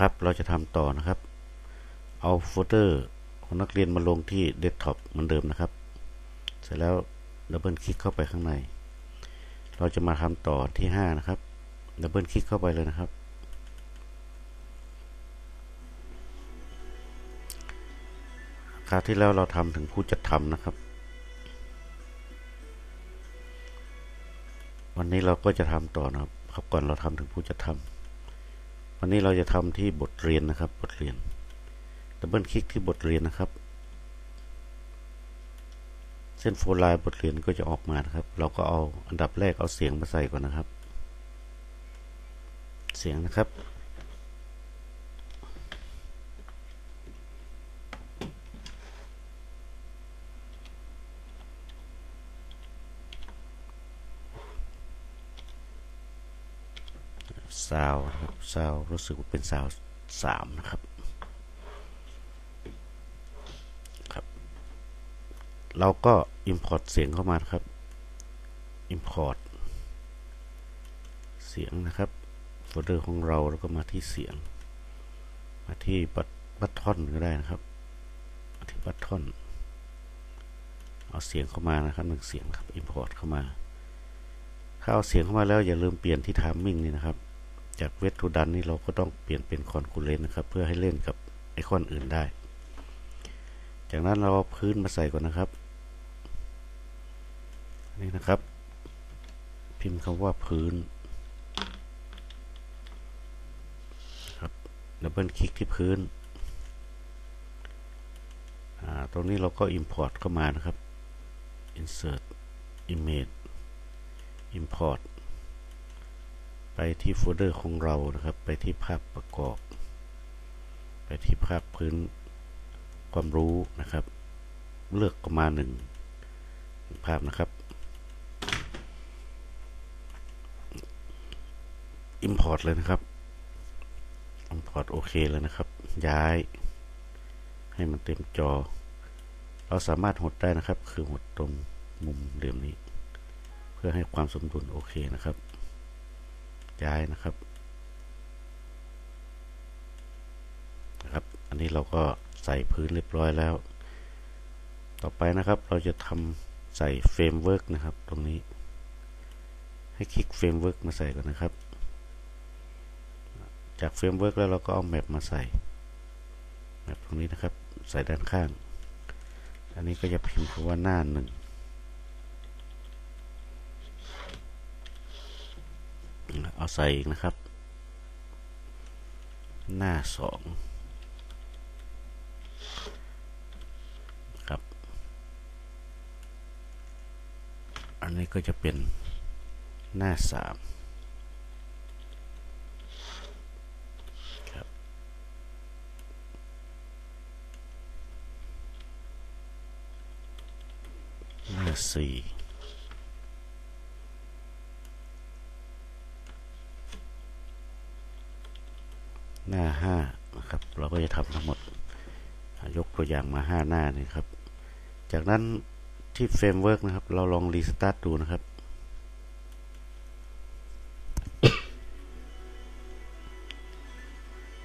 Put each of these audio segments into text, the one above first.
ครับ เราจะทำต่อนะครับ เอาโฟลเดอร์ของนักเรียนมาลงที่เดสก์ท็อปเหมือนเดิมนะครับ เสร็จแล้วดับเบิลคลิกเข้าไปข้างใน เราจะมาทำต่อที่ 5 นะครับดับเบิลคลิกเข้าไปเลยนะครับ คราวที่แล้วเราทำถึงผู้จัดทำนะครับ วันนี้เราก็จะทำต่อนะครับครับก่อนเราทำถึงผู้จัดทำ วันนี้เราจะทำที่บทเรียนนะครับ บทเรียนดับเบิลคลิกที่บทเรียนนะครับ เส้นโฟลไลน์บทเรียนก็จะออกมานะครับ เราก็เอาอันดับแรกเอาเสียงมาใส่ก่อนนะครับ เสียงนะครับ ซาวนะครับซาวรู้สึกว่าเป็นซาวสามนะครับครับ เราก็ Import เสียงเข้ามาครับ Import เสียงนะครับโฟลเดอร์ของเราแล้วก็มาที่เสียง มาที่บัตบัตทอนก็ได้นะครับมาที่บัตทอนเอาเสียงเข้ามานะครับหนึ่งเสียงครับ Import เข้ามาถ้าเอาเสียงเข้ามาแล้วอย่าลืมเปลี่ยนที่ Timing นี่นะครับ จากเวททูดันนี่เราก็ต้องเปลี่ยนเป็นคอนคูเลนนะครับ เพื่อให้เล่นกับไอคอนอื่นได้ จากนั้นเราเอาพื้นมาใส่ก่อนนะครับ นี่นะครับ พิมพ์คำว่าพื้นครับดับเบิลคลิกที่พื้น ตรงนี้เราก็ Import เข้ามานะครับ Insert Image Import ไปที่โฟลเดอร์ของเรานะครับ ไปที่ภาพประกอบ ไปที่ภาพพื้นความรู้นะครับ เลือกออกมาหนึ่งภาพนะครับ Import เลยนะครับ Import โอเคแล้วนะครับ ย้าย ให้มันเต็มจอ เราสามารถหดได้นะครับ คือหดตรงมุมเหลี่ยมนี้ เพื่อให้ความสมดุลโอเคนะครับ ย้ายนะครับนะครับ อันนี้เราก็ใส่พื้นเรียบร้อยแล้ว ต่อไปนะครับเราจะทำใส่เฟรมเวิร์กนะครับ ตรงนี้ ให้คลิกเฟรมเวิร์กมาใส่ก่อนนะครับ จากเฟรมเวิร์กแล้วเราก็เอาแมปมาใส่แมปตรงนี้นะครับ ใส่ด้านข้าง อันนี้ก็จะพิมพ์คำว่าหน้าหนึ่ง เอาใส่อีกนะครับ หน้าสองครับ อันนี้ก็จะเป็นหน้าสามครับหน้าสี่ หน้าห้านะครับ เราก็จะทำทั้งหมด ยกตัวอย่างมาห้าหน้านี่ครับ จากนั้นที่เฟรมเวิร์กนะครับ เราลองรีสตาร์ทดูนะครับ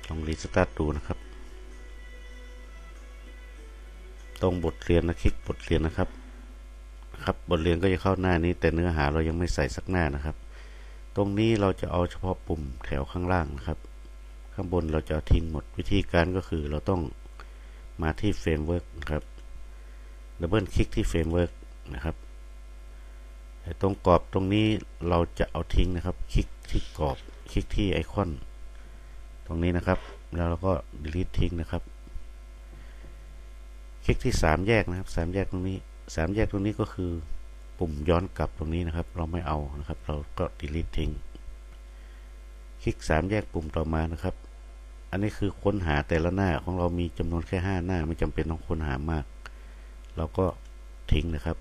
ลองรีสตาร์ทดูนะครับ ตรงบทเรียนนะคลิกบทเรียนนะครับ ครับบทเรียนก็จะเข้าหน้านี้ แต่เนื้อหาเรายังไม่ใส่สักหน้านะครับ ตรงนี้เราจะเอาเฉพาะปุ่มแถวข้างล่างนะครับ ข้างบนเราจะทิ้งหมดวิธีการก็คือเราต้องมาที่เฟรมเวิร์กนะครับดับเบิลคลิกที่เฟรมเวิร์กนะครับตรงกรอบตรงนี้เราจะเอาทิ้งนะครับ คลิกที่กรอบ คลิกที่ไอคอน ตรงนี้นะครับ แล้วเราก็ delete ทิ้งนะครับ คลิกที่ 3 แยกนะครับ 3 แยกตรงนี้ 3 แยกตรงนี้ก็คือปุ่มย้อนกลับตรงนี้นะครับ เราไม่เอานะครับ เราก็ delete ทิ้ง คลิก 3 แยกปุ่มต่อมานะครับ อันนี้คือค้นหาแต่ละหน้าของเรามีจำนวนแค่ห้าหน้า ไม่จำเป็นต้องค้นหามาก เราก็ทิ้งนะครับ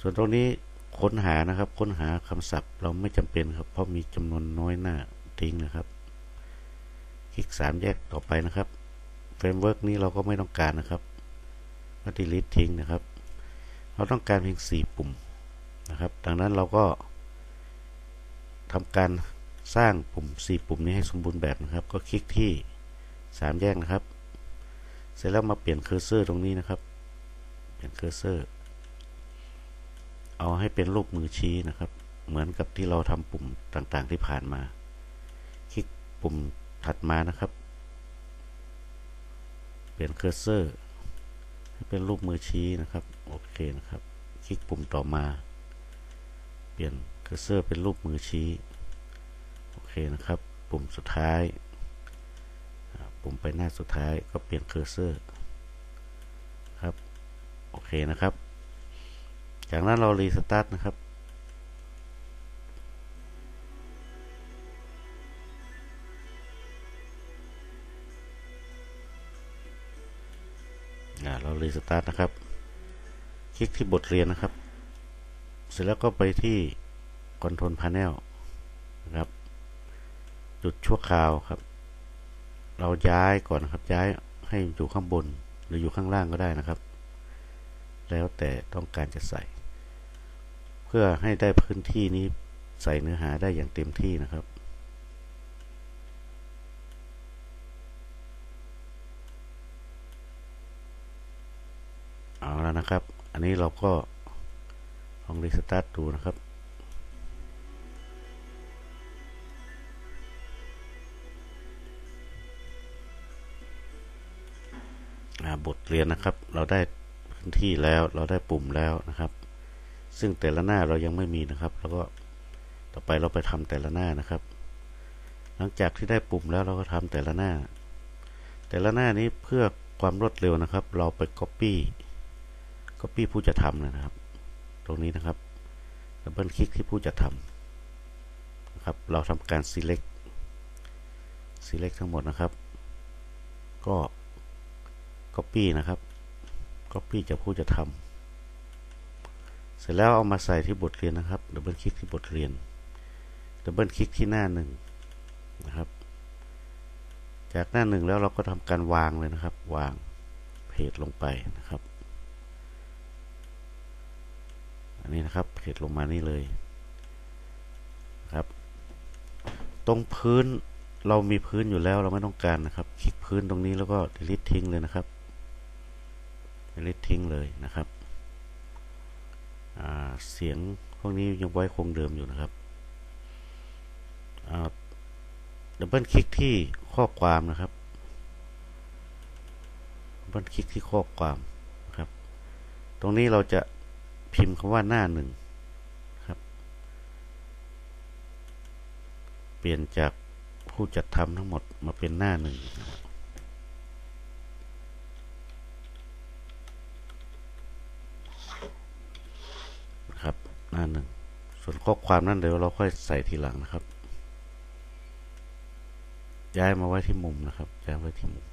ส่วนตรงนี้ค้นหานะครับ ค้นหาคำศัพท์เราไม่จำเป็นครับ เพราะมีจำนวนน้อยหน้าทิ้งนะครับ คลิกสามแยกต่อไปนะครับเฟรมเวิร์กนี้เราก็ไม่ต้องการนะครับก็ delete ทิ้งนะครับ เราต้องการเพียง4ปุ่มนะครับ ดังนั้นเราก็ทำการ สร้างปุ่ม 4 ปุ่มนี้ให้สมบูรณ์แบบนะครับ ก็คลิกที่ 3 แยกนะครับ เสร็จแล้วมาเปลี่ยนเคอร์เซอร์ตรงนี้นะครับ เปลี่ยนเคอร์เซอร์ เอาให้เป็นรูปมือชี้นะครับ เหมือนกับที่เราทำปุ่มต่างๆที่ผ่านมา คลิกปุ่มถัดมานะครับ เปลี่ยนเคอร์เซอร์ให้เป็นรูปมือชี้นะครับ โอเคนะครับ คลิกปุ่มต่อมา เปลี่ยนเคอร์เซอร์เป็นรูปมือชี้ เคนะครับ ปุ่มสุดท้าย ปุ่มไปหน้าสุดท้ายก็เปลี่ยนเคอร์เซอร์ครับ โอเคนะครับ จากนั้นเรารีสตาร์ทนะครับเรารีสตาร์ทนะครับ คลิกที่บทเรียนนะครับ เสร็จแล้วก็ไปที่ Control Panel นะครับ จุดชั่วคราวครับ เราย้ายก่อนนะครับ ย้ายให้อยู่ข้างบน หรืออยู่ข้างล่างก็ได้นะครับ แล้วแต่ต้องการจะใส่ เพื่อให้ได้พื้นที่นี้ใส่เนื้อหาได้อย่างเต็มที่นะครับเอาแล้วนะครับ อันนี้เราก็ลองรีสตาร์ทดูนะครับ บทเรียนนะครับ เราได้พื้นที่แล้วเราได้ปุ่มแล้วนะครับ ซึ่งแต่ละหน้าเรายังไม่มีนะครับ แล้วก็ต่อไปเราไปทำแต่ละหน้านะครับ หลังจากที่ได้ปุ่มแล้วเราก็ทำแต่ละหน้า แต่ละหน้านี้เพื่อความรวดเร็วนะครับ เราไป Copy Copy ผู้จะทำนะครับ ตรงนี้นะครับดับเบิลคลิกที่ผู้จะทำนะครับ เราทำการ select select ทั้งหมดนะครับ ก็ Copy นะครับ Copy จากผู้จะทำเสร็จแล้วเอามาใส่ที่บทเรียนนะครับดับเบิลคลิกที่บทเรียนดับเบิลคลิกที่หน้าหนึ่งนะครับ จากหน้าหนึ่งแล้วเราก็ทำการวางเลยนะครับ วางเพจลงไปนะครับ อันนี้นะครับเพจลงมานี่เลยครับ ตรงพื้นเรามีพื้นอยู่แล้วเราไม่ต้องการนะครับ คลิกพื้นตรงนี้แล้วก็ delete ทิ้งเลยนะครับ delete ทิ้งเลยนะครับเสียงพวกนี้ยังไว้คงเดิมอยู่นะครับดับเบิลคลิกที่ข้อความนะครับดับเบิลคลิกที่ข้อความนะครับ ตรงนี้เราจะพิมพ์คำว่าหน้าหนึ่งครับ เปลี่ยนจากผู้จัดทำทั้งหมดมาเป็นหน้าหนึ่งนะครับ ห น้าหนึ่ง ส่วนข้อความนั้นเดี๋ยวเราค่อยใส่ทีหลังนะครับ ย้ายมาไว้ที่มุมนะครับ ย้ายไว้ที่มุม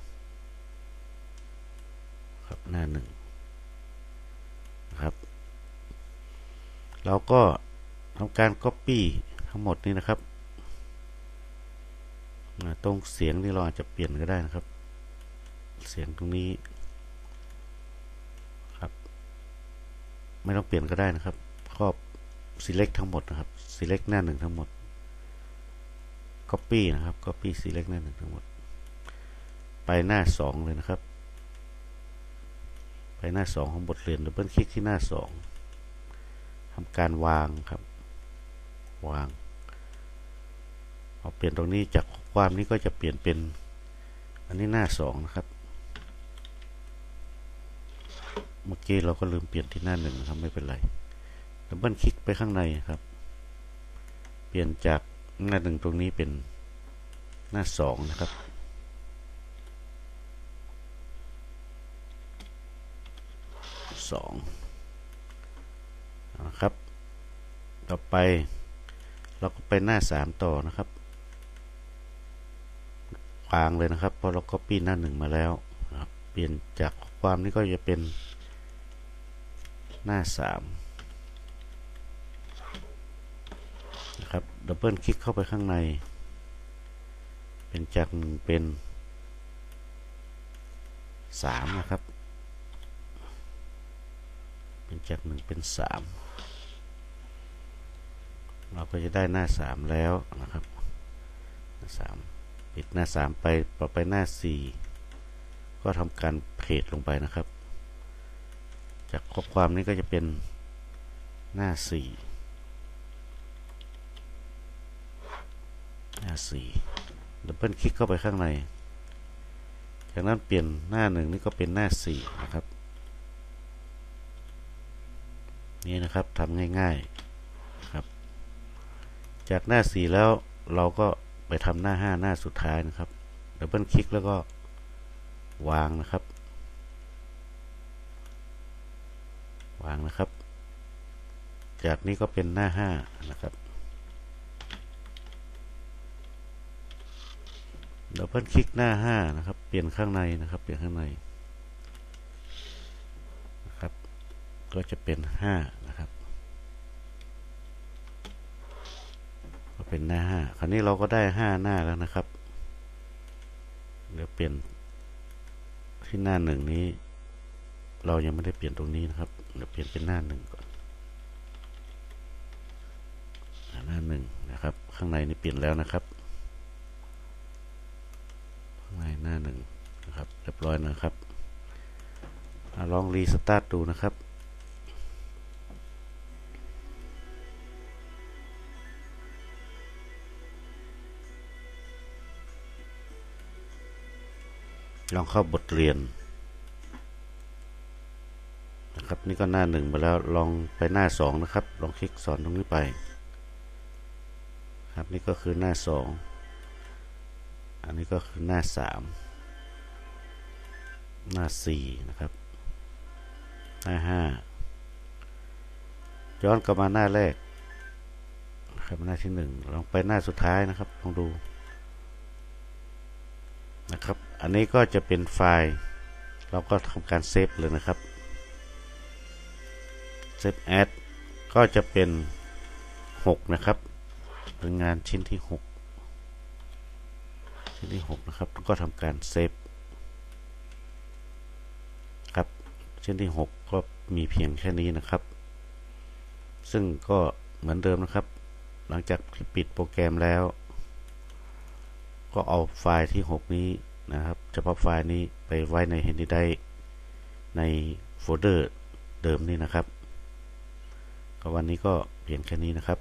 ครับหน้าหนึ่งนะครับ เราก็ทำการ Copy ทั้งหมดนี้นะครับตรงเสียงนี่เราอาจจะเปลี่ยนก็ได้นะครับ เสียงตรงนี้ครับ ไม่ต้องเปลี่ยนก็ได้นะครับครอบ select ทั้งหมดนะครับ select หน้าหนึ่งทั้งหมด copy นะครับ copy select หน้าหนึ่งทั้งหมด ไปหน้าสองเลยนะครับ ไปหน้าสองของบทเรียนดับเบิลคลิกที่หน้าสองทำการวางครับ วางพอเปลี่ยนตรงนี้จากความนี้ก็จะเปลี่ยนเป็น อันนี้หน้าสองนะครับ เมื่อกี้เราก็ลืมเปลี่ยนที่หน้าหนึ่งนะครับไม่เป็นไร ดับเบิลคลิกไปข้างในครับ เปลี่ยนจากหน้าหนึ่งตรงนี้เป็นหน้าสองนะครับ สองนะครับ ต่อไปเราก็ไปหน้าสามต่อนะครับวางเลยนะครับ พอเราก็ปี้หน้าหนึ่งมาแล้วครับเปลี่ยนจากความนี้ก็จะเป็นหน้าสามนะครับ ดับเบิลคลิกเข้าไปข้างใน เป็นจากหนึ่งเป็นสามนะครับ เป็นจากหนึ่งเป็นสามเราก็จะได้หน้าสามแล้วนะครับหน้าสามปิดหน้าสามไปต่อไปหน้าสี่ก็ทำการเพจลงไปนะครับ จากข้อความนี้ก็จะเป็นหน้าสี่ หน้าสี่ดับเบิลคลิกเข้าไปข้างใน จากนั้นเปลี่ยนหน้าหนึ่งนี่ก็เป็นหน้าสี่นะครับ นี่นะครับทำง่ายๆครับ จากหน้าสี่แล้วเราก็ไปทำหน้าห้าหน้าสุดท้ายนะครับดับเบิลคลิกแล้วก็วางนะครับ วางนะครับ จากนี้ก็เป็นหน้าห้านะครับ ดับเบิลคลิกหน้าห้านะครับ เปลี่ยนข้างในนะครับ เปลี่ยนข้างในนะครับ ก็จะเป็นห้านะครับ ก็เป็นหน้าห้าคราวนี้เราก็ได้ห้าหน้าแล้วนะครับ เดี๋ยวเปลี่ยนที่หน้าหนึ่งนี้ เรายังไม่ได้เปลี่ยนตรงนี้นะครับ เดี๋ยวเปลี่ยนเป็นหน้าหนึ่งก่อนหน้าหนึ่งนะครับ ข้างในนี่เปลี่ยนแล้วนะครับ ข้างในหน้าหนึ่งนะค ร้อยนะครับอลองรีสตาร์ทดูนะครับ ลองเข้าบทเรียน นะครับ นี่ก็หน้าหนึ่งไปแล้วลองไปหน้าสองนะครับ ลองคลิกสอนตรงนี้ไป ครับนี่ก็คือหน้าสองอันนี้ก็คือหน้าสาม หน้าสี่นะครับ หน้าห้าย้อนกลับมาหน้าแรกนะครับหน้าที่หนึ่งลองไปหน้าสุดท้ายนะครับลองดูนะครับ อันนี้ก็จะเป็นไฟล์ เราก็ทำการเซฟเลยนะครับเซฟแอดก็จะเป็น 6 นะครับ เป็นงานชิ้นที่ 6 ชิ้นที่ 6 นะครับ ก็ทำการเซฟ ครับ ชิ้นที่ 6 ก็มีเพียงแค่นี้นะครับ ซึ่งก็เหมือนเดิมนะครับ หลังจากปิดโปรแกรมแล้ว ก็เอาไฟล์ที่ 6 นี้นะครับเฉพาะไฟล์นี้ไปไว้ใน Handy ได้ในโฟลเดอร์เดิมนี่นะครับ ก็วันนี้ก็เพียงแค่นี้นะครับ